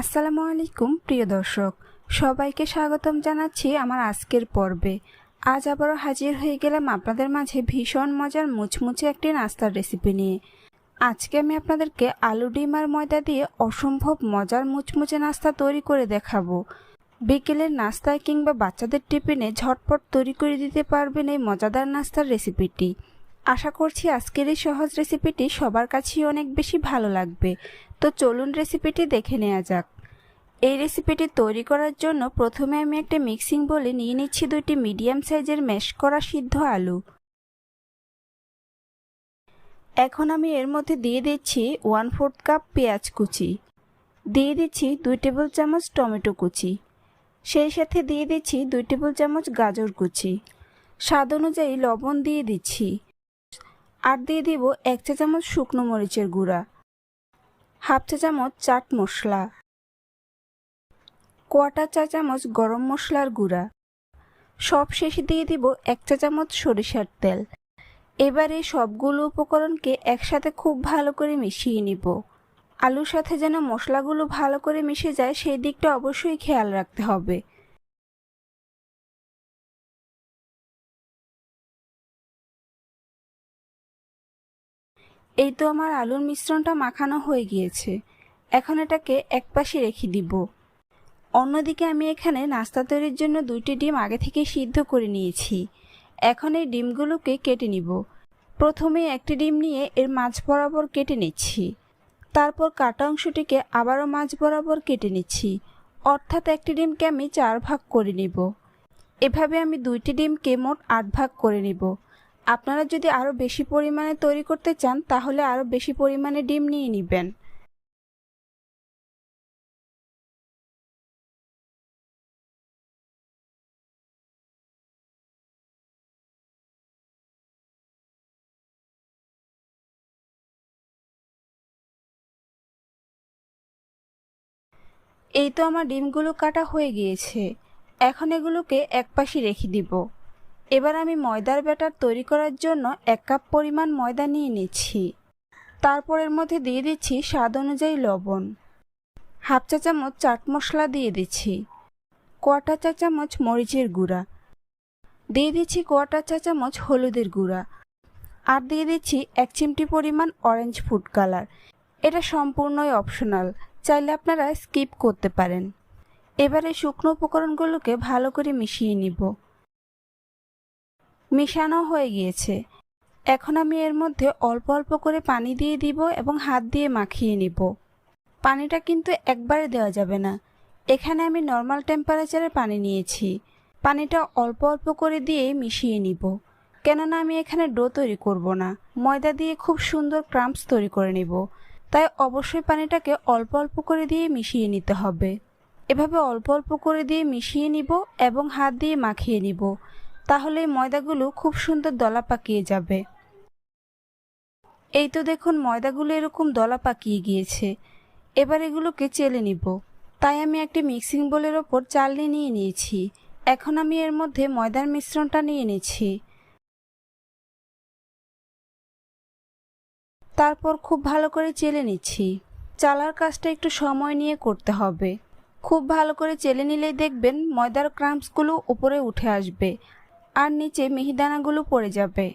আসসালামু আলাইকুম, প্রিয় দর্শক। সবাইকে স্বাগতম জানাচ্ছি আমার আজকের পর্বে। আজ আবারও হাজির হয়ে গেলাম আপনাদের মাঝে ভীষণ মজার মুচমুচে একটি নাস্তার রেসিপি নিয়ে। আজকে আমি আপনাদেরকে আলু ডিম আর ময়দা দিয়ে অসম্ভব মজার মুচমুচে নাস্তা তৈরি করে দেখাবো। বিকেলের নাস্তায় কিংবা বাচ্চাদের টিফিনে ঝটপট তৈরি করে দিতে পারবেন এই মজাদার নাস্তার রেসিপিটি আশা করছি আজকের এই সহজ রেসিপিটি সবার কাছেই অনেক বেশি ভালো লাগবে। তো চলুন রেসিপিটি দেখে নেওয়া যাক। এই রেসিপিটি তৈরি করার জন্য প্রথমে আমি একটা মিক্সিং বলে নিয়ে নিচ্ছি দুইটি মিডিয়াম সাইজের ম্যাশ করা সিদ্ধ আলু। এখন আমি এর মধ্যে দিয়ে দিচ্ছি ওয়ান ফোর্থ কাপ পেঁয়াজ কুচি। দিয়ে দিচ্ছি দুই টেবিল চামচ টমেটো কুচি। সেই সাথে দিয়ে দিচ্ছি দুই টেবিল চামচ গাজর কুচি। স্বাদ অনুযায়ী লবণ দিয়ে দিচ্ছি। আর দিয়ে দিব এক চা চামচ শুকনো মরিচের গুঁড়া, হাফ চা চামচ চাট মশলা কোয়াটার চা চামচ গরম মশলার গুঁড়া। সব শেষে দিয়ে দিব এক চা চামচ সরিষার তেল। এবারে সবগুলো উপকরণকে একসাথে খুব ভালো করে মিশিয়ে নিব। আলুর সাথে যেন মশলাগুলো ভালো করে মিশে যায়, সেই দিকটা অবশ্যই খেয়াল রাখতে হবে। এই তো আমার আলুর মিশ্রণটা মাখানো হয়ে গিয়েছে। এখন এটাকে এক পাশে রেখে দিব। অন্যদিকে আমি এখানে নাস্তা তৈরির জন্য দুইটি ডিম আগে থেকে সিদ্ধ করে নিয়েছি। এখন এই ডিমগুলোকে কেটে নিব। প্রথমে একটি ডিম নিয়ে এর মাঝ বরাবর কেটে নিচ্ছি। তারপর কাটা অংশটিকে আবারও মাঝ বরাবর কেটে নিচ্ছি। অর্থাৎ একটি ডিমকে আমি চার ভাগ করে নিব। এভাবে আমি দুইটি ডিমকে মোট আট ভাগ করে নিব। আপনারা যদি আরও বেশি পরিমাণে তৈরি করতে চান, তাহলে আরও বেশি পরিমাণে ডিম নিয়ে নেবেন। এই তো আমার ডিমগুলো কাটা হয়ে গিয়েছে। এখন এগুলোকে একপাশে রেখে দিব। এবার আমি ময়দার ব্যাটার তৈরি করার জন্য এক কাপ পরিমাণ ময়দা নিয়ে নিচ্ছি। তারপর এর মধ্যে দিয়ে দিচ্ছি স্বাদ অনুযায়ী লবণ। হাফ চা চামচ চাট মশলা দিয়ে দিচ্ছি। কোয়াটার চা চামচ মরিচের গুঁড়া। দিয়ে দিচ্ছি কোয়াটার চা চামচ হলুদের গুঁড়া। আর দিয়ে দিচ্ছি এক চিমটি পরিমাণ অরেঞ্জ ফুড কালার। এটা সম্পূর্ণই অপশনাল, চাইলে আপনারা স্কিপ করতে পারেন। এবারে শুকনো উপকরণগুলোকে ভালো করে মিশিয়ে নিব। মিশানো হয়ে গিয়েছে। এখন আমি এর মধ্যে অল্প অল্প করে পানি দিয়ে দিব এবং হাত দিয়ে মাখিয়ে নিব। পানিটা কিন্তু একবারে দেওয়া যাবে না। এখানে আমি নর্মাল টেম্পারেচারে পানি নিয়েছি। পানিটা অল্প অল্প করে দিয়ে মিশিয়ে নিব। কেননা আমি এখানে ডো তৈরি করব না। ময়দা দিয়ে খুব সুন্দর ক্রাম্পস তৈরি করে নিব। তাই অবশ্যই পানিটাকে অল্প অল্প করে দিয়ে মিশিয়ে নিতে হবে। এভাবে অল্প অল্প করে দিয়ে মিশিয়ে নিব এবং হাত দিয়ে মাখিয়ে নিব। তাহলে ময়দাগুলো খুব সুন্দর দলা পাকিয়ে যাবে। এই তো দেখুন ময়দাগুলো এরকম দলা পাকিয়ে গিয়েছে। এবার এগুলোকে চেলে নিব। তাই আমি একটি মিক্সিং বোলের ওপর চালনি নিয়ে নিয়েছি। এখন আমি এর মধ্যে ময়দার মিশ্রণটা নিয়ে নিচ্ছি। তারপর খুব ভালো করে চেলে নিচ্ছি। চালার কাজটা একটু সময় নিয়ে করতে হবে। খুব ভালো করে চেলে নিলেই দেখবেন ময়দার ক্রাম্পসগুলো উপরে উঠে আসবে। আর নিচে মিহিদানাগুলো পড়ে যাবে।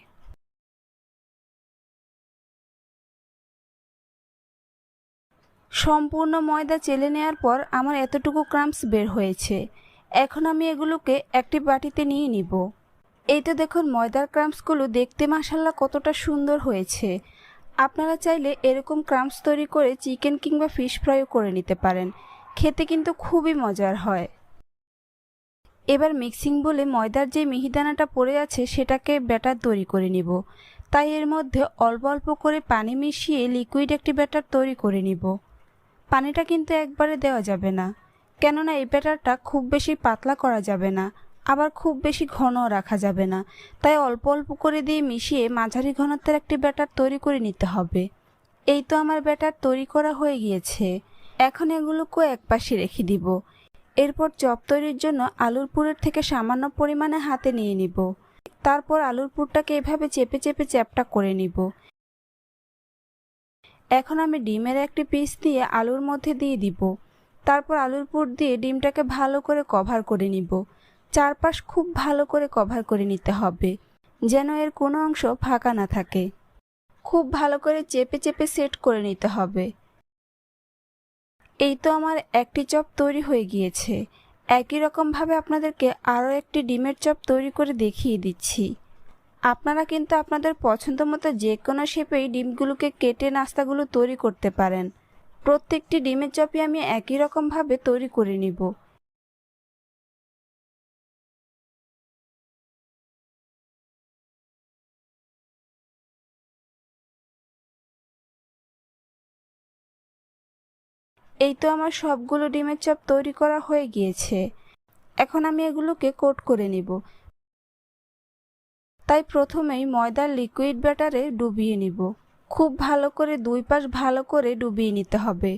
সম্পূর্ণ ময়দা চেলে নেওয়ার পর আমার এতটুকু ক্রাম্পস বের হয়েছে। এখন আমি এগুলোকে একটি বাটিতে নিয়ে নিব। এই তো দেখুন, ময়দার ক্রাম্পসগুলো দেখতে মাসাল্লা কতটা সুন্দর হয়েছে। আপনারা চাইলে এরকম ক্রাম্পস তৈরি করে চিকেন কিংবা ফিশ ফ্রাইও করে নিতে পারেন। খেতে কিন্তু খুবই মজার হয়। এবার মিক্সিং বলে ময়দার যে মিহিদানাটা পড়ে আছে সেটাকে ব্যাটার তৈরি করে নিব। তাই এর মধ্যে অল্প অল্প করে পানি মিশিয়ে লিকুইড একটি ব্যাটার তৈরি করে নিব। পানিটা কিন্তু একবারে দেওয়া যাবে না, কেননা এই ব্যাটারটা খুব বেশি পাতলা করা যাবে না, আবার খুব বেশি ঘন রাখা যাবে না। তাই অল্প অল্প করে দিয়ে মিশিয়ে মাঝারি ঘনত্বের একটি ব্যাটার তৈরি করে নিতে হবে। এই তো আমার ব্যাটার তৈরি করা হয়ে গিয়েছে। এখন এগুলোকেও এক পাশে রেখে দিব। এরপর চপ তৈরির জন্য আলুর পুরের থেকে সামান্য পরিমাণে হাতে নিয়ে নিব। তারপর আলুর পুরটাকে এভাবে চেপে চেপে চ্যাপটা করে নিব। এখন আমি ডিমের একটি পিস দিয়ে আলুর মধ্যে দিয়ে দিব। তারপর আলুর পুর দিয়ে ডিমটাকে ভালো করে কভার করে নিব। চারপাশ খুব ভালো করে কভার করে নিতে হবে, যেন এর কোনো অংশ ফাঁকা না থাকে। খুব ভালো করে চেপে চেপে সেট করে নিতে হবে। এই তো আমার একটি চপ তৈরি হয়ে গিয়েছে। একই রকমভাবে আপনাদেরকে আরও একটি ডিমের চপ তৈরি করে দেখিয়ে দিচ্ছি। আপনারা কিন্তু আপনাদের পছন্দ মতো যে কোনো শেপেই ডিমগুলোকে কেটে নাস্তাগুলো তৈরি করতে পারেন। প্রত্যেকটি ডিমের চপই আমি একই রকমভাবে তৈরি করে নিব। এই তো আমার সবগুলো ডিমের চপ তৈরি করা হয়ে গিয়েছে। এখন আমি এগুলোকে কোট করে নিব। তাই প্রথমেই ময়দার লিকুইড ব্যাটারে ডুবিয়ে নিব। খুব ভালো করে দুই পাশ ভালো করে ডুবিয়ে নিতে হবে।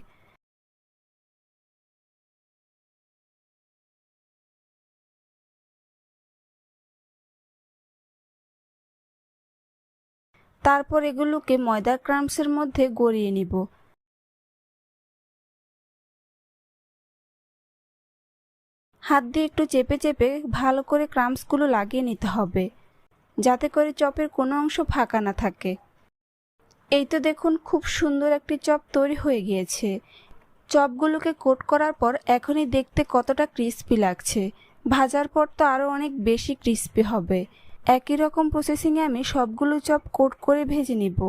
তারপর এগুলোকে ময়দার ক্রামসের মধ্যে গড়িয়ে নিব। হাত দিয়ে একটু চেপে চেপে ভালো করে ক্রামসগুলো লাগিয়ে নিতে হবে, যাতে করে চপের কোনো অংশ ফাঁকা না থাকে। এই তো দেখুন, খুব সুন্দর একটি চপ তৈরি হয়ে গিয়েছে। চপগুলোকে কোট করার পর এখনই দেখতে কতটা ক্রিস্পি লাগছে। ভাজার পর তো আরও অনেক বেশি ক্রিস্পি হবে। একই রকম প্রসেসিংয়ে আমি সবগুলো চপ কোট করে ভেজে নিব।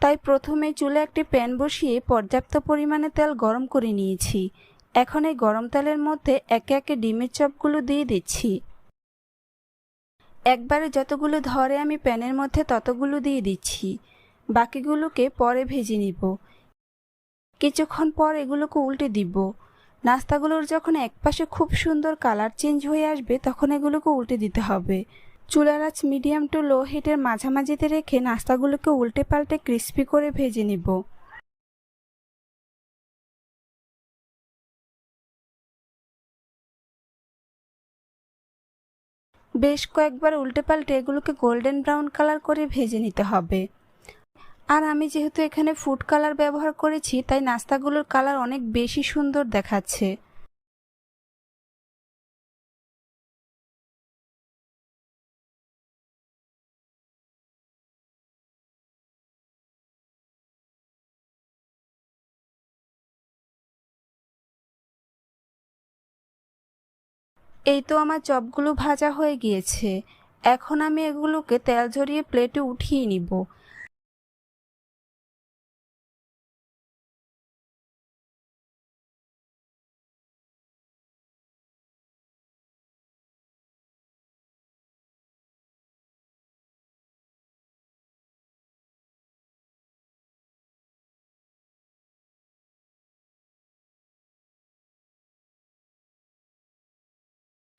তাই প্রথমে চুলে একটি প্যান বসিয়ে পর্যাপ্ত পরিমাণে তেল গরম করে নিয়েছি। এখন এই গরম তেলের মধ্যে একে একে ডিমের চপগুলো দিয়ে দিচ্ছি। একবারে যতগুলো ধরে আমি প্যানের মধ্যে ততগুলো দিয়ে দিচ্ছি। বাকিগুলোকে পরে ভেজে নিব। কিছুক্ষণ পর এগুলোকে উল্টে দিব। নাস্তাগুলোর যখন একপাশে খুব সুন্দর কালার চেঞ্জ হয়ে আসবে, তখন এগুলোকে উল্টে দিতে হবে। চুলার আঁচ মিডিয়াম টু লো হিটের মাঝামাঝিতে রেখে নাস্তাগুলোকে উল্টে পাল্টে ক্রিস্পি করে ভেজে নিব। বেশ কয়েকবার উল্টে পাল্টে এগুলোকে গোল্ডেন ব্রাউন কালার করে ভেজে নিতে হবে। আর আমি যেহেতু এখানে ফুড কালার ব্যবহার করেছি, তাই নাস্তাগুলোর কালার অনেক বেশি সুন্দর দেখাচ্ছে। এই তো আমার চপগুলো ভাজা হয়ে গিয়েছে। এখন আমি এগুলোকে তেল ঝরিয়ে প্লেটে উঠিয়ে নিব।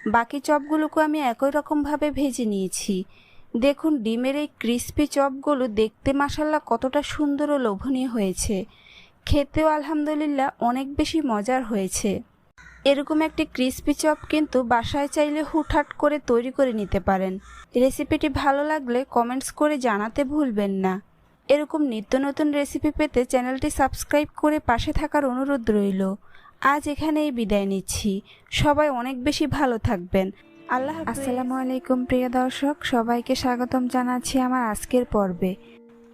বাকি চপগুলোকে আমি একই রকমভাবে ভেজে নিয়েছি। দেখুন, ডিমের এই ক্রিস্পি চপগুলো দেখতে মাসাল্লা কতটা সুন্দর ও লোভনীয় হয়েছে। খেতেও আলহামদুলিল্লাহ অনেক বেশি মজার হয়েছে। এরকম একটি ক্রিস্পি চপ কিন্তু বাসায় চাইলে হুটহাট করে তৈরি করে নিতে পারেন। রেসিপিটি ভালো লাগলে কমেন্টস করে জানাতে ভুলবেন না। এরকম নিত্য নতুন রেসিপি পেতে চ্যানেলটি সাবস্ক্রাইব করে পাশে থাকার অনুরোধ রইল। আজ এখানেই বিদায় নিচ্ছি। সবাই অনেক বেশি ভালো থাকবেন। আল্লাহ আসসালামু আলাইকুম, প্রিয় দর্শক। সবাইকে স্বাগতম জানাচ্ছি আমার আজকের পর্বে।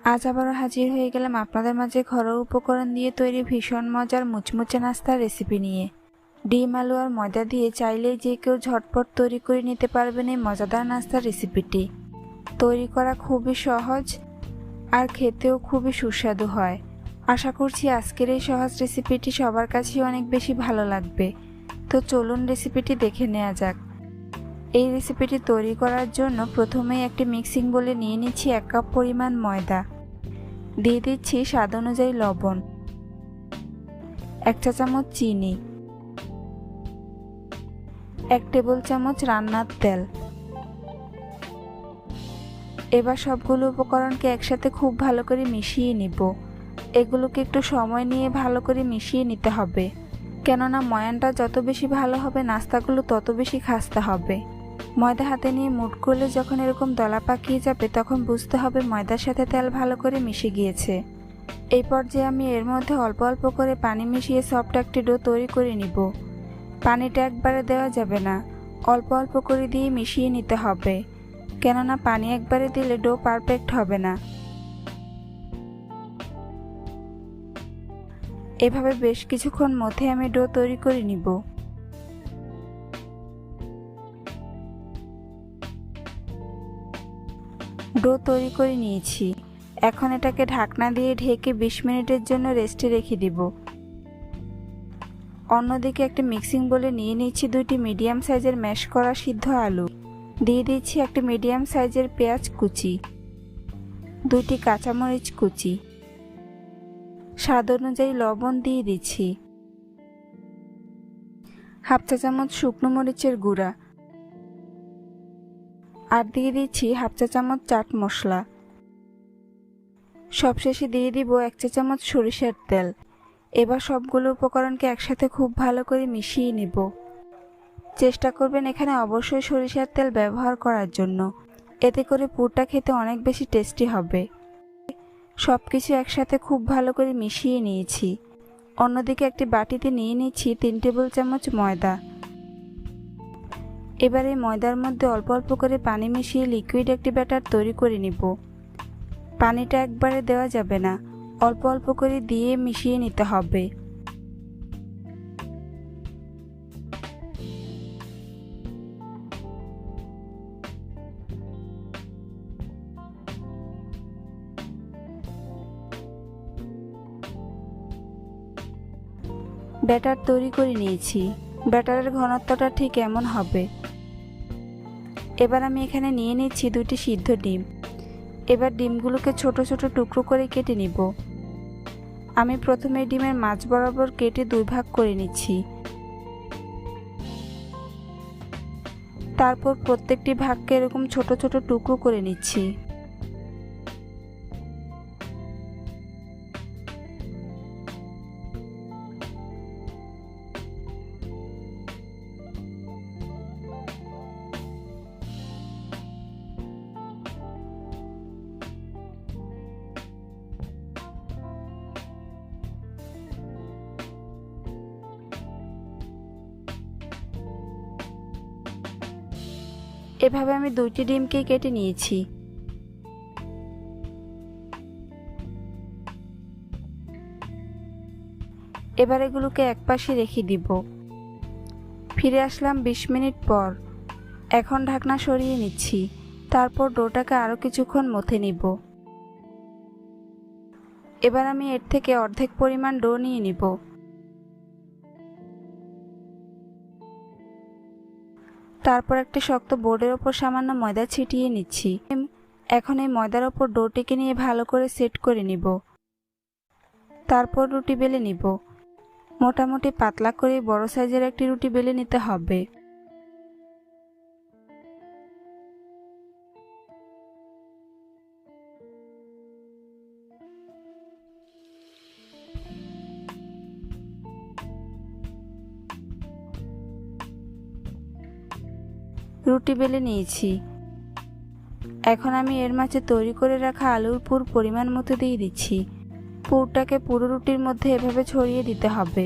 আজ আবারও হাজির হয়ে গেলাম আপনাদের মাঝে ঘরোয়া উপকরণ দিয়ে তৈরি ভীষণ মজার মুচমুচে নাস্তার রেসিপি নিয়ে। ডিম আলু আর ময়দা দিয়ে চাইলেই যে কেউ ঝটপট তৈরি করে নিতে পারবেন এই মজাদার নাস্তার রেসিপিটি তৈরি করা খুবই সহজ আর খেতেও খুবই সুস্বাদু হয়। আশা করছি আজকের এই সহজ রেসিপিটি সবার কাছেই অনেক বেশি ভালো লাগবে। তো চলুন রেসিপিটি দেখে নেওয়া যাক। এই রেসিপিটি তৈরি করার জন্য প্রথমেই একটি মিক্সিং বলে নিয়ে নিচ্ছি এক কাপ পরিমাণ ময়দা। দিয়ে দিচ্ছি স্বাদ অনুযায়ী লবণ। এক চা চামচ চিনি। এক টেবিল চামচ রান্নার তেল। এবার সবগুলো উপকরণকে একসাথে খুব ভালো করে মিশিয়ে নিব। এগুলোকে একটু সময় নিয়ে ভালো করে মিশিয়ে নিতে হবে। কেননা ময়ানটা যত বেশি ভালো হবে, নাস্তাগুলো তত বেশি খাস্তা হবে। ময়দা হাতে নিয়ে মুট করলে যখন এরকম দলা পাকিয়ে যাবে, তখন বুঝতে হবে ময়দার সাথে তেল ভালো করে মিশে গিয়েছে। এই পর্যায়ে আমি এর মধ্যে অল্প অল্প করে পানি মিশিয়ে সফট একটি ডো তৈরি করে নিব। পানিটা একবারে দেওয়া যাবে না, অল্প অল্প করে দিয়ে মিশিয়ে নিতে হবে। কেননা পানি একবারে দিলে ডো পারফেক্ট হবে না। এভাবে বেশ কিছুক্ষণ মধ্যে আমি ডো তৈরি করে নিব। ডো তৈরি করে নিয়েছি। এখন এটাকে ঢাকনা দিয়ে ঢেকে বিশ মিনিটের জন্য রেস্টে রেখে দিব। অন্যদিকে একটা মিক্সিং বলে নিয়ে নিচ্ছি দুইটি মিডিয়াম সাইজের ম্যাশ করা সিদ্ধ আলু। দিয়ে দিচ্ছি একটা মিডিয়াম সাইজের পেঁয়াজ কুচি, দুইটি কাঁচামরিচ কুচি। স্বাদ অনুযায়ী লবণ দিয়ে দিচ্ছি। হাফ চা চামচ শুকনো মরিচের গুঁড়া। আর দিয়ে দিচ্ছি হাফ চা চামচ চাট মশলা। সবশেষে দিয়ে দিব এক চা চামচ সরিষার তেল। এবার সবগুলো উপকরণকে একসাথে খুব ভালো করে মিশিয়ে নেব। চেষ্টা করবেন এখানে অবশ্যই সরিষার তেল ব্যবহার করার জন্য। এতে করে পুরটা খেতে অনেক বেশি টেস্টি হবে। সব কিছু একসাথে খুব ভালো করে মিশিয়ে নিয়েছি। অন্যদিকে একটি বাটিতে নিয়ে নিচ্ছি তিন টেবিল চামচ ময়দা। এবার এই ময়দার মধ্যে অল্প অল্প করে পানি মিশিয়ে লিকুইড একটি ব্যাটার তৈরি করে নিব। পানিটা একবারে দেওয়া যাবে না। অল্প অল্প করে দিয়ে মিশিয়ে নিতে হবে। ব্যাটার তৈরি করে নিয়েছি। ব্যাটারের ঘনত্বটা ঠিক এমন হবে। এবার আমি এখানে নিয়ে নিচ্ছি দুটি সিদ্ধ ডিম। এবার ডিমগুলোকে ছোট ছোট টুকরো করে কেটে নিব। আমি প্রথমে ডিমের মাছ বরাবর কেটে দুই ভাগ করে নিচ্ছি। তারপর প্রত্যেকটি ভাগকে এরকম ছোট ছোট টুকরো করে নিচ্ছি। এভাবে আমি দুইটি ডিমকে কেটে নিয়েছি। এবার এগুলোকে একপাশে রেখে দিব। ফিরে আসলাম বিশ মিনিট পর। এখন ঢাকনা সরিয়ে নিচ্ছি। তারপর ডোটাকে আরও কিছুক্ষণ মথে নিব। এবার আমি এর থেকে অর্ধেক পরিমাণ ডো নিয়ে নিব। তারপর একটা শক্ত বোর্ডের ওপর সামান্য ময়দা ছিটিয়ে নিচ্ছি। এখন এই ময়দার ওপর ডোটিকে নিয়ে ভালো করে সেট করে নিব। তারপর রুটি বেলে নিব। মোটামুটি পাতলা করে বড় সাইজের একটি রুটি বেলে নিতে হবে। রুটি বেলে নিয়েছি। এখন আমি এর মাঝে তৈরি করে রাখা আলুর পুর পরিমাণ মতো দিয়ে দিচ্ছি। পুরটাকে পুরো রুটির মধ্যে এভাবে ছড়িয়ে দিতে হবে।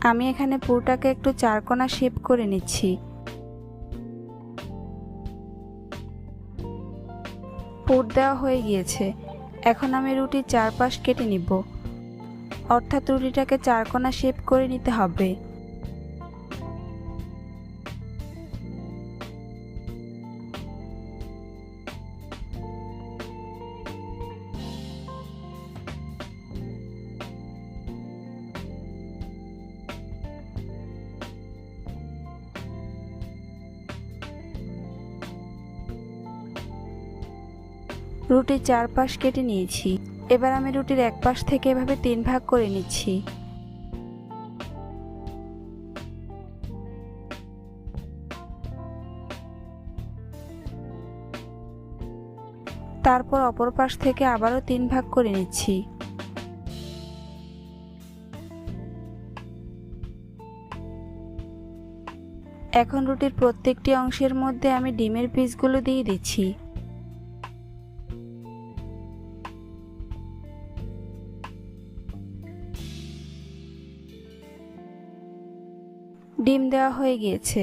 আমি এখানে পুরটাকে একটু চারকোনা শেপ করে নিচ্ছি। পুর দেওয়া হয়ে গিয়েছে। এখন আমি রুটির চারপাশ কেটে নিব। অর্থাৎ রুটিটাকে চারকোনা শেপ করে নিতে হবে। রুটির চার পাশ কেটে নিয়েছি। এবার আমি রুটির এক পাশ থেকে এভাবে তিন ভাগ করে নিচ্ছি। তারপর অপর পাশ থেকে আবারও তিন ভাগ করে নিচ্ছি। এখন রুটির প্রত্যেকটি অংশের মধ্যে আমি ডিমের পিসগুলো দিয়ে দিচ্ছি। ডিম দেওয়া হয়ে গিয়েছে।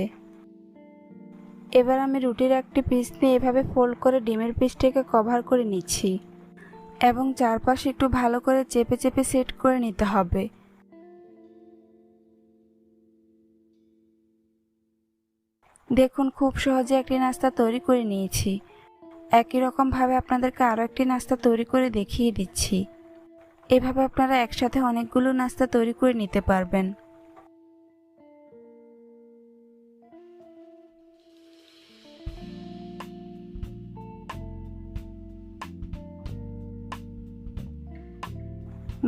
এবার আমি রুটির একটি পিস নিয়ে এভাবে ফোল্ড করে ডিমের পিসটাকে কভার করে নিচ্ছি এবং চারপাশে একটু ভালো করে চেপে চেপে সেট করে নিতে হবে। দেখুন, খুব সহজে একটি নাস্তা তৈরি করে নিয়েছি। একই রকমভাবে আপনাদেরকে আরও একটি নাস্তা তৈরি করে দেখিয়ে দিচ্ছি। এভাবে আপনারা একসাথে অনেকগুলো নাস্তা তৈরি করে নিতে পারবেন।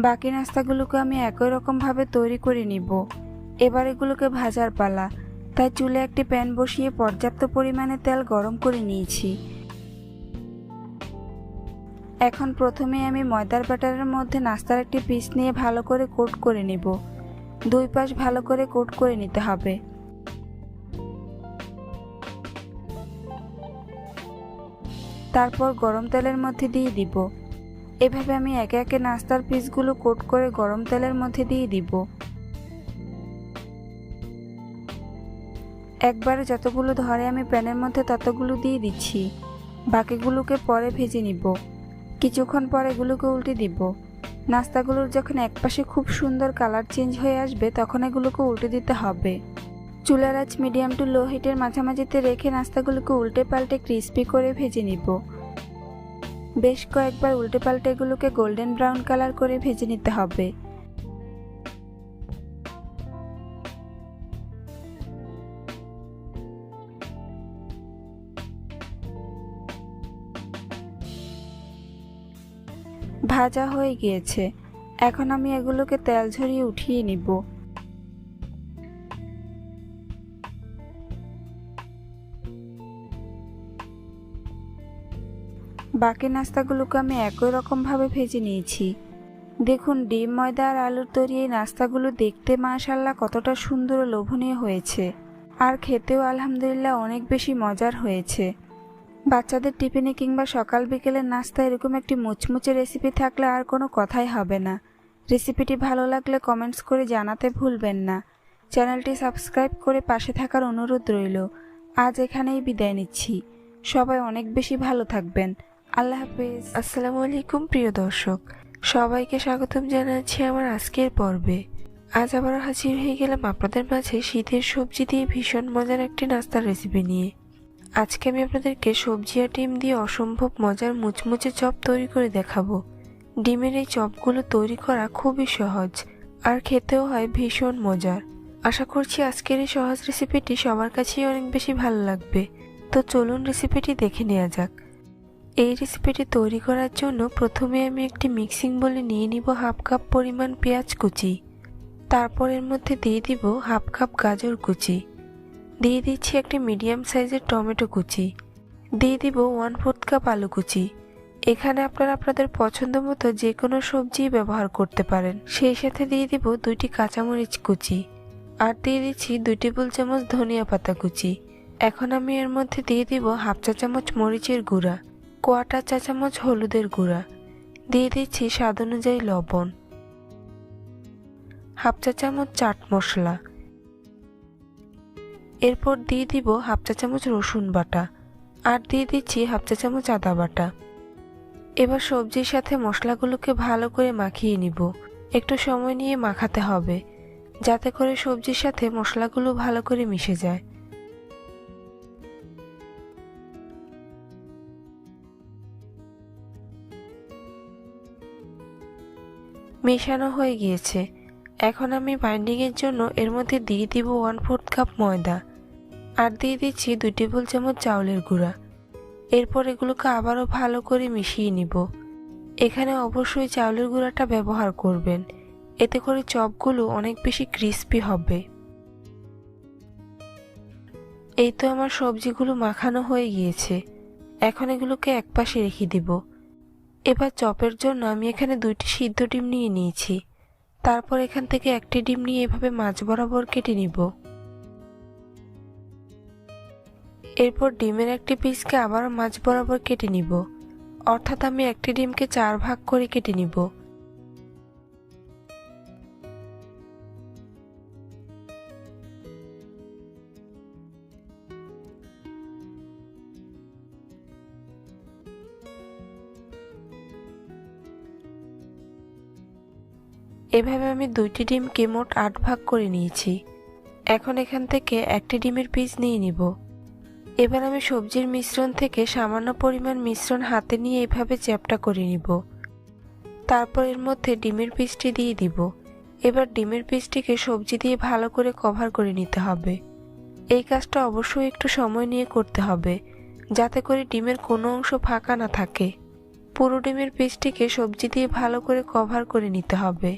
বাকি নাস্তাগুলোকে আমি একই রকমভাবে তৈরি করে নিব। এবার এগুলোকে ভাজার পালা। তাই চুলে একটি প্যান বসিয়ে পর্যাপ্ত পরিমাণে তেল গরম করে নিয়েছি। এখন প্রথমে আমি ময়দার ব্যাটারের মধ্যে নাস্তার একটি পিস নিয়ে ভালো করে কোট করে নিব। দুই পাশ ভালো করে কোট করে নিতে হবে। তারপর গরম তেলের মধ্যে দিয়ে দিব। এভাবে আমি একে একে নাস্তার পিসগুলো কোট করে গরম তেলের মধ্যে দিয়ে দিব। একবারে যতগুলো ধরে আমি প্যানের মধ্যে ততগুলো দিয়ে দিচ্ছি। বাকিগুলোকে পরে ভেজে নিব। কিছুক্ষণ পর এগুলোকে উল্টে দিব। নাস্তাগুলোর যখন একপাশে খুব সুন্দর কালার চেঞ্জ হয়ে আসবে, তখন এগুলোকে উল্টে দিতে হবে। চুলার আঁচ মিডিয়াম টু লো হিটের মাঝামাঝিতে রেখে নাস্তাগুলোকে উল্টে পাল্টে ক্রিস্পি করে ভেজে নিব। বেশ কয়েকবার উল্টে পাল্টে এগুলোকে গোল্ডেন ব্রাউন কালার করে ভেজে নিতে হবে। ভাজা হয়ে গিয়েছে। এখন আমি এগুলোকে তেল ঝরিয়ে উঠিয়ে নিব। বাকি নাস্তাগুলোকে আমি একই রকমভাবে ভেজে নিয়েছি। দেখুন, ডিম ময়দা আর আলুর তৈরি এই নাস্তাগুলো দেখতে মাশাল্লাহ কতটা সুন্দর ও লোভনীয় হয়েছে। আর খেতেও আলহামদুলিল্লাহ অনেক বেশি মজার হয়েছে। বাচ্চাদের টিফিনে কিংবা সকাল বিকেলের নাস্তা এরকম একটি মুচমুচে রেসিপি থাকলে আর কোনো কথাই হবে না। রেসিপিটি ভালো লাগলে কমেন্টস করে জানাতে ভুলবেন না। চ্যানেলটি সাবস্ক্রাইব করে পাশে থাকার অনুরোধ রইল। আজ এখানেই বিদায় নিচ্ছি। সবাই অনেক বেশি ভালো থাকবেন। আল্লাহ হাফেজ। আসসালামু আলাইকুম, প্রিয় দর্শক। সবাইকে স্বাগতম জানাচ্ছি আমার আজকের পর্বে। আজ আবার হাজির হয়ে গেলাম আপনাদের মাঝে শীতের সবজি দিয়ে ভীষণ মজার একটি নাস্তার রেসিপি নিয়ে। আজকে আমি আপনাদেরকে সবজি আর ডিম দিয়ে অসম্ভব মজার মুচমুচে চপ তৈরি করে দেখাবো। ডিমের এই চপগুলো তৈরি করা খুবই সহজ আর খেতেও হয় ভীষণ মজার। আশা করছি আজকের এই সহজ রেসিপিটি সবার কাছেই অনেক বেশি ভালো লাগবে। তো চলুন রেসিপিটি দেখে নেওয়া যাক। এই রেসিপিটি তৈরি করার জন্য প্রথমে আমি একটি মিক্সিং বলে নিয়ে নিব হাফ কাপ পরিমাণ পেঁয়াজ কুচি। তারপর এর মধ্যে দিয়ে দিব হাফ কাপ গাজর কুচি। দিয়ে দিচ্ছি একটি মিডিয়াম সাইজের টমেটো কুচি। দিয়ে দিব ওয়ান ফোর্থ কাপ আলু কুচি। এখানে আপনারা আপনাদের পছন্দ মতো যে কোনো সবজি ব্যবহার করতে পারেন। সেই সাথে দিয়ে দিব দুইটি কাঁচামরিচ কুচি। আর দিয়ে দিচ্ছি দুই টেবিল চামচ ধনিয়া পাতা কুচি। এখন আমি এর মধ্যে দিয়ে দিব হাফ চা চামচ মরিচের গুঁড়া। কোয়াটার চা চামচ হলুদের গুঁড়া। দিয়ে দিচ্ছি স্বাদ অনুযায়ী লবণ। হাফ চা চামচ চাট মশলা। এরপর দিয়ে দিব হাফ চা চামচ রসুন বাটা আর দিয়ে দিচ্ছি হাফ চা চামচ আদা বাটা। এবার সবজির সাথে মশলাগুলোকে ভালো করে মাখিয়ে নিব। একটু সময় নিয়ে মাখাতে হবে, যাতে করে সবজির সাথে মশলাগুলো ভালো করে মিশে যায়। মেশানো হয়ে গিয়েছে। এখন আমি বাইন্ডিংয়ের জন্য এর মধ্যে দিয়ে দিব ওয়ান ফোর্থ কাপ ময়দা আর দিয়ে দিচ্ছি দুই টেবিল চামচ চাউলের গুঁড়া। এরপর এগুলোকে আবারও ভালো করে মিশিয়ে নিব। এখানে অবশ্যই চাউলের গুঁড়াটা ব্যবহার করবেন। এতে করে চপগুলো অনেক বেশি ক্রিস্পি হবে। এই তো আমার সবজিগুলো মাখানো হয়ে গিয়েছে। এখন এগুলোকে একপাশে রেখে দিব। এবার চপের জন্য আমি এখানে দুইটি সিদ্ধ ডিম নিয়ে নিয়েছি। তারপর এখান থেকে একটি ডিম নিয়ে এভাবে মাছ বরাবর কেটে নিব। এরপর ডিমের একটি পিসকে আবার মাছ বরাবর কেটে নিব। অর্থাৎ আমি একটি ডিমকে চার ভাগ করে কেটে নিব। এভাবে আমি দুইটি ডিমকে মোট আট ভাগ করে নিয়েছি। এখন এখান থেকে একটি ডিমের পিস নিয়ে নিব। এবার আমি সবজির মিশ্রণ থেকে সামান্য পরিমাণ মিশ্রণ হাতে নিয়ে এভাবে চ্যাপটা করে নিব। তারপর এর মধ্যে ডিমের পিসটি দিয়ে দিব। এবার ডিমের পিসটিকে সবজি দিয়ে ভালো করে কভার করে নিতে হবে। এই কাজটা অবশ্যই একটু সময় নিয়ে করতে হবে, যাতে করে ডিমের কোনো অংশ ফাঁকা না থাকে। পুরো ডিমের পিসটিকে সবজি দিয়ে ভালো করে কভার করে নিতে হবে।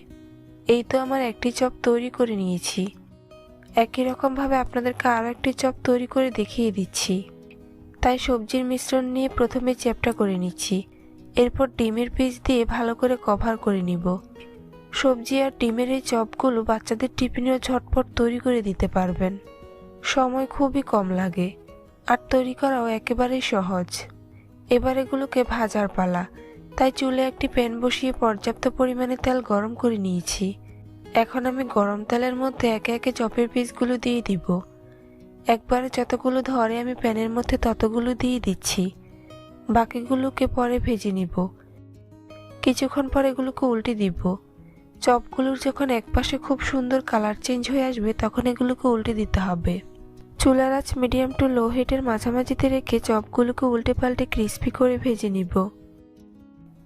এই তো আমার একটি চপ তৈরি করে নিয়েছি। একই রকমভাবে আপনাদেরকে আরও একটি চপ তৈরি করে দেখিয়ে দিচ্ছি। তাই সবজির মিশ্রণ নিয়ে প্রথমে চ্যাপটা করে নিচ্ছি। এরপর ডিমের পিস দিয়ে ভালো করে কভার করে নিব। সবজি আর ডিমের এই চপগুলো বাচ্চাদের টিফিনেও ঝটপট তৈরি করে দিতে পারবেন। সময় খুবই কম লাগে, আর তৈরি করাও একেবারেই সহজ। এবার এগুলোকে ভাজার পালা, তাই চুলে একটি প্যান বসিয়ে পর্যাপ্ত পরিমাণে তেল গরম করে নিয়েছি। এখন আমি গরম তেলের মধ্যে একে একে চপের পিসগুলো দিয়ে দিব। একবারে যতগুলো ধরে আমি প্যানের মধ্যে ততগুলো দিয়ে দিচ্ছি। বাকিগুলোকে পরে ভেজে নিব। কিছুক্ষণ পর এগুলোকে উল্টে দিব। চপগুলোর যখন একপাশে খুব সুন্দর কালার চেঞ্জ হয়ে আসবে, তখন এগুলোকে উল্টে দিতে হবে। চুলার আঁচ মিডিয়াম টু লো হিটের মাঝামাঝিতে রেখে চপগুলোকে উল্টে পাল্টে ক্রিস্পি করে ভেজে নিব।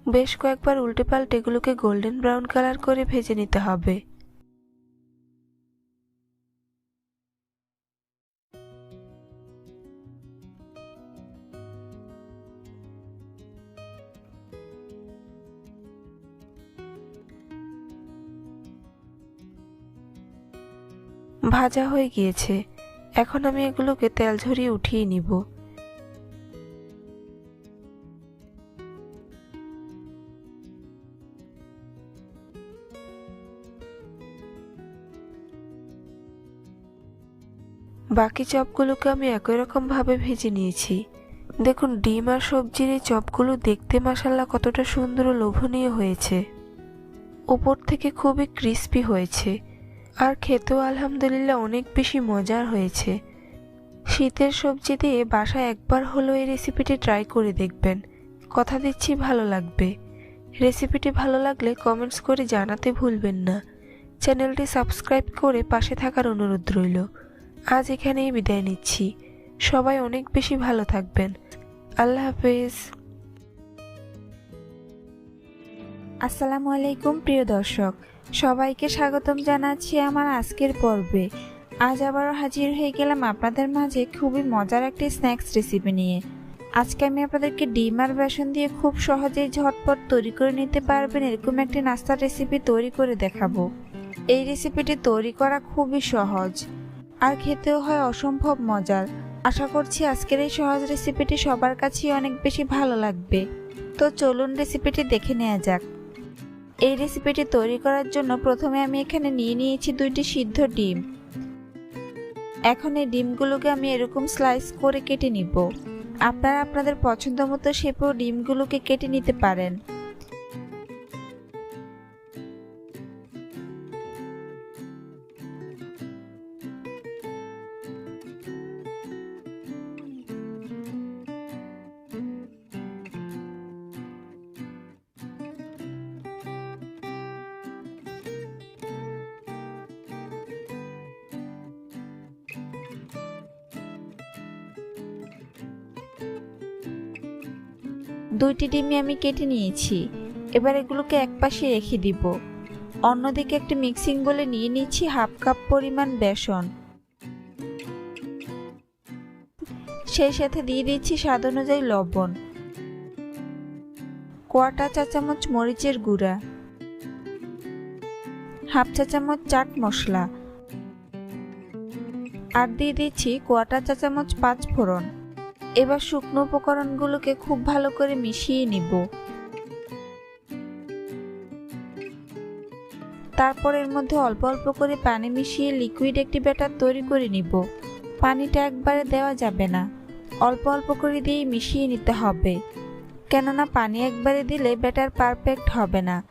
বেশ কয়েকবার উল্টে পাল্টে এগুলোকে গোল্ডেন ব্রাউন কালার করে ভেজে নিতে হবে। ভাজা হয়ে গিয়েছে। এখন আমি এগুলোকে তেল ঝরিয়ে উঠিয়ে নিব। বাকি চপগুলোকে আমি একই রকম ভাবে ভেজে নিয়েছি। দেখুন, ডিম আর সবজির এই চপগুলো দেখতে মাসাল্লা কতটা সুন্দর ও লোভনীয় হয়েছে। উপর থেকে খুবই ক্রিস্পি হয়েছে। আর খেতেও আলহামদুলিল্লাহ অনেক বেশি মজার হয়েছে। শীতের সবজি দিয়ে বাসায় একবার হলো এই রেসিপিটি ট্রাই করে দেখবেন। কথা দিচ্ছি, ভালো লাগবে। রেসিপিটি ভালো লাগলে কমেন্টস করে জানাতে ভুলবেন না। চ্যানেলটি সাবস্ক্রাইব করে পাশে থাকার অনুরোধ রইল। আজ এখানেই বিদায় নিচ্ছি। সবাই অনেক বেশি ভালো থাকবেন। আল্লাহ হাফেজ। আসসালামু আলাইকুম, প্রিয় দর্শক। সবাইকে স্বাগতম জানাচ্ছি আমার আজকের পর্বে। আজ আবারও হাজির হয়ে গেলাম আপনাদের মাঝে খুবই মজার একটি স্ন্যাক্স রেসিপি নিয়ে। আজকে আমি আপনাদেরকে ডিম আর বেসন দিয়ে খুব সহজেই ঝটপট তৈরি করে নিতে পারবেন এরকম একটি নাস্তার রেসিপি তৈরি করে দেখাবো। এই রেসিপিটি তৈরি করা খুবই সহজ আর খেতেও হয় অসম্ভব মজার। আশা করছি আজকের এই সহজ রেসিপিটি সবার কাছেই অনেক বেশি ভালো লাগবে। তো চলুন রেসিপিটি দেখে নেওয়া যাক। এই রেসিপিটি তৈরি করার জন্য প্রথমে আমি এখানে নিয়ে নিয়েছি দুইটি সিদ্ধ ডিম। এখন এই ডিমগুলোকে আমি এরকম স্লাইস করে কেটে নিব। আপনারা আপনাদের পছন্দ মতো শেপেও ডিমগুলোকে কেটে নিতে পারেন। দুইটি ডিমই আমি কেটে নিয়েছি। এবার এগুলোকে একপাশে রেখে দিব। অন্যদিকে একটি মিক্সিং বলে নিয়ে নিচ্ছি হাফ কাপ পরিমাণ বেসন। সেই সাথে দিয়ে দিচ্ছি স্বাদ অনুযায়ী লবণ। কোয়াটা চা চামচ মরিচের গুঁড়া। হাফ চা চামচ চাট মশলা। আর দিয়ে দিচ্ছি কোয়াটা চা চামচ পাঁচ ফোড়ন এবার শুকনো উপকরণগুলোকে খুব ভালো করে মিশিয়ে নিব। তারপর এর মধ্যে অল্প অল্প করে পানি মিশিয়ে লিকুইড একটি ব্যাটার তৈরি করে নিব। পানিটা একবারে দেওয়া যাবে না। অল্প অল্প করে দিয়ে মিশিয়ে নিতে হবে। কেননা পানি একবারে দিলে ব্যাটার পারফেক্ট হবে না।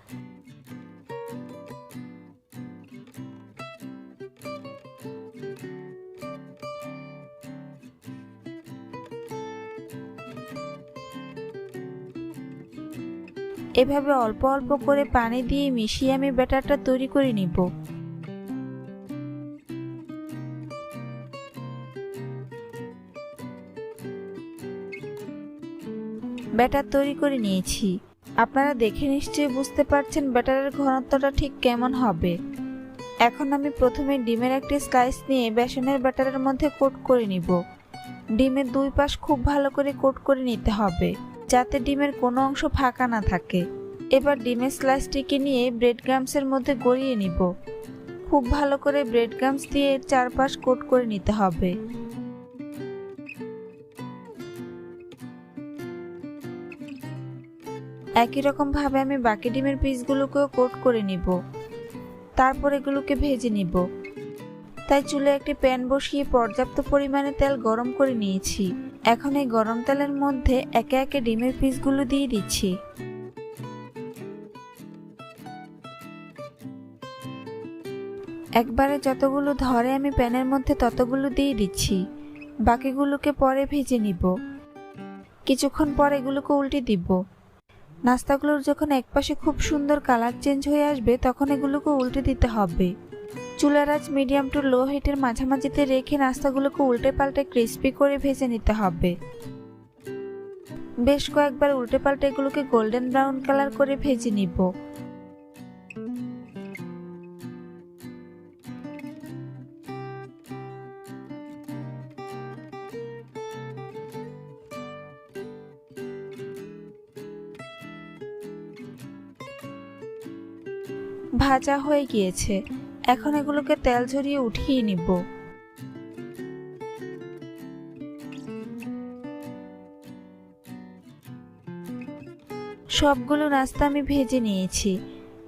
এভাবে অল্প অল্প করে পানি দিয়ে মিশিয়ে আমি ব্যাটারটা তৈরি করে নিব। ব্যাটার তৈরি করে নিয়েছি। আপনারা দেখে নিশ্চয়ই বুঝতে পারছেন ব্যাটারের ঘনত্বটা ঠিক কেমন হবে। এখন আমি প্রথমে ডিমের একটি স্লাইস নিয়ে বেসনের ব্যাটারের মধ্যে কোট করে নিব। ডিমের দুই পাশ খুব ভালো করে কোট করে নিতে হবে। যাতে ডিমের কোনো অংশ ফাঁকা না থাকে। এবার ডিমের স্লাইসটিকে নিয়ে ব্রেড গ্রামসের মধ্যে গড়িয়ে নিব। খুব ভালো করে ব্রেড গ্রামস দিয়ে চারপাশ কোট করে নিতে হবে। একই রকম ভাবে আমি বাকি ডিমের পিসগুলোকেও কোট করে নিব। তারপর এগুলোকে ভেজে নিব। তাই চুলে একটি প্যান বসিয়ে পর্যাপ্ত পরিমাণে তেল গরম করে নিয়েছি। এখন এই গরম তেলের মধ্যে একে একে ডিমের পিসগুলো দিয়ে দিচ্ছি। একবারে যতগুলো ধরে আমি প্যানের মধ্যে ততগুলো দিয়ে দিচ্ছি। বাকিগুলোকে পরে ভেজে নিব। কিছুক্ষণ পর এগুলোকে উল্টে দিব। নাস্তাগুলোর যখন একপাশে খুব সুন্দর কালার চেঞ্জ হয়ে আসবে, তখন এগুলোকে উল্টে দিতে হবে। চুলার আঁচ মিডিয়াম টু লো হিটের মাঝামাঝিতে রেখে নাস্তাগুলোকে উল্টে পাল্টে ক্রিস্পি করে ভেজে নিতে হবে। বেশ কয়েকবার উল্টে পাল্টে এগুলোকে গোল্ডেন ব্রাউন কালার করে ভেজে নিব। ভাজা হয়ে গিয়েছে। এখন এগুলোকে তেল ঝরিয়ে উঠিয়ে নিব। সবগুলো নাস্তা আমি ভেজে নিয়েছি।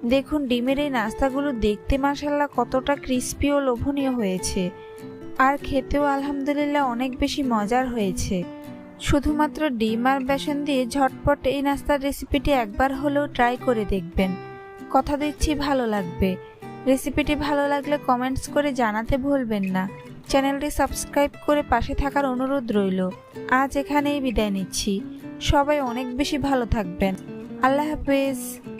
দেখুন, ডিমের এই নাস্তাগুলো দেখতে মাসাল্লাহ কতটা ক্রিস্পি ও লোভনীয় হয়েছে। আর খেতেও আলহামদুলিল্লাহ অনেক বেশি মজার হয়েছে। শুধুমাত্র ডিম আর বেসন দিয়ে ঝটপট এই নাস্তার রেসিপিটি একবার হলেও ট্রাই করে দেখবেন। কথা দিচ্ছি, ভালো লাগবে। রেসিপিটি ভালো লাগলে কমেন্টস করে জানাতে ভুলবেন না। চ্যানেলটি সাবস্ক্রাইব করে পাশে থাকার অনুরোধ রইল। আজ এখানেই বিদায় নিচ্ছি। সবাই অনেক বেশি ভালো থাকবেন। আল্লাহ হাফেজ।